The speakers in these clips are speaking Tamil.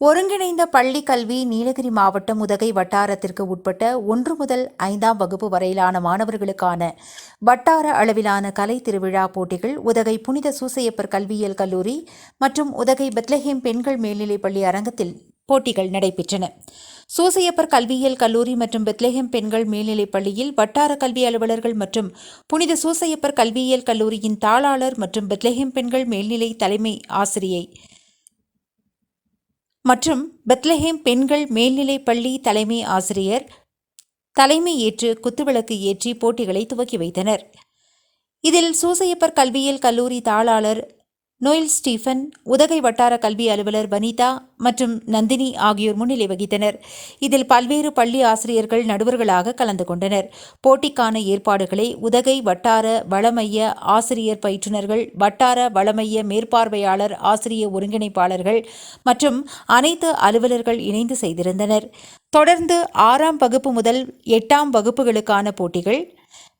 ஒருங்கிணைந்த பள்ளி கல்வி நீலகிரி மாவட்டம் உதகை வட்டாரத்திற்கு உட்பட்ட ஒன்று முதல் ஐந்தாம் வகுப்பு வரையிலான மாணவர்களுக்கான வட்டார அளவிலான கலை திருவிழா போட்டிகள் உதகை புனித சூசையப்பர் கல்வியியல் கல்லூரி மற்றும் உதகை பெத்லஹேம் பெண்கள் மேல்நிலைப் பள்ளி அரங்கத்தில் போட்டிகள் நடைபெற்றன. சூசையப்பர் கல்வியியல் கல்லூரி மற்றும் பெத்லஹேம் பெண்கள் மேல்நிலைப் பள்ளியில் வட்டார கல்வி அலுவலர்கள் மற்றும் புனித சூசையப்பர் கல்வியியல் கல்லூரியின் தாளாளர் மற்றும் பெத்லஹேம் பெண்கள் மேல்நிலை தலைமை ஆசிரியை மற்றும் பெத்லஹேம் பெண்கள் மேல்நிலைப் பள்ளி தலைமை ஆசிரியர் தலைமை ஏற்று குத்துவிளக்கு ஏற்றி போட்டிகளை துவக்கி வைத்தனர். இதில் சூசையப்பர் கல்வியியல் கல்லூரி தாளாளர் நோயில் ஸ்டீஃபன் உதகை வட்டார கல்வி அலுவலர் வனிதா மற்றும் நந்தினி ஆகியோர் முன்னிலை வகித்தனர். இதில் பல்வேறு பள்ளி ஆசிரியர்கள் நடுவர்களாக கலந்து கொண்டனர். போட்டிக்கான ஏற்பாடுகளை உதகை வட்டார வளமைய ஆசிரியர் பயிற்றுனர்கள் வட்டார வளமைய மேற்பார்வையாளர் ஆசிரிய ஒருங்கிணைப்பாளர்கள் மற்றும் அனைத்து அலுவலர்கள் இணைந்து செய்திருந்தனர். தொடர்ந்து ஆறாம் வகுப்பு முதல் எட்டாம் வகுப்புகளுக்கான போட்டிகள்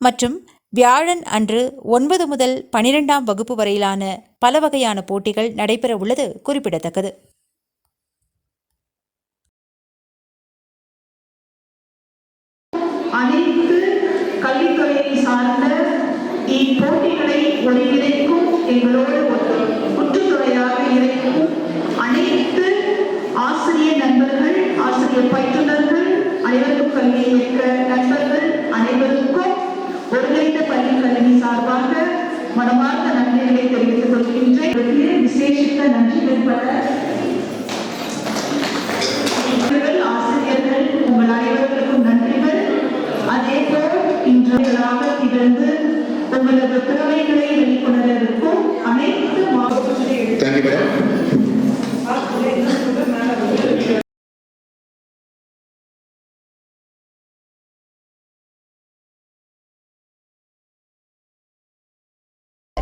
மற்றும் வியாழன் அன்று ஒன்பது முதல் பனிரெண்டாம் வகுப்பு வரையிலான பல வகையான போட்டிகள் நடைபெற உள்ளது குறிப்பிடத்தக்கது. அனைத்து கல்வித்துறையை சார்ந்த இப்போட்டிகளை ஒருங்கிணைக்கும் எங்களோடு ஒரு குற்றுத்துறையாக இருக்கும் அனைத்து ஆசிரியர் நண்பர்கள் ஆசிரியர் பயிற்றுனர்கள் அனைவருக்கும் கல்வியை இயக்க நண்பர்கள் அனைவருக்கும் ஒருங்கிணைந்த பள்ளி கல்வி சார்பாக மனமார்ந்த நன்றிகளை தெரிவித்துக் கொள்கின்றேன். விசேஷித்த நன்றி பல ஆசிரியர்கள் உங்கள் அனைவருக்கும் நன்றிகள் அதேபோல் இன்றையலாக திகழ்ந்து உங்களது திறமைகளை வெளிக்கொணர அனைத்து மாவட்டங்களை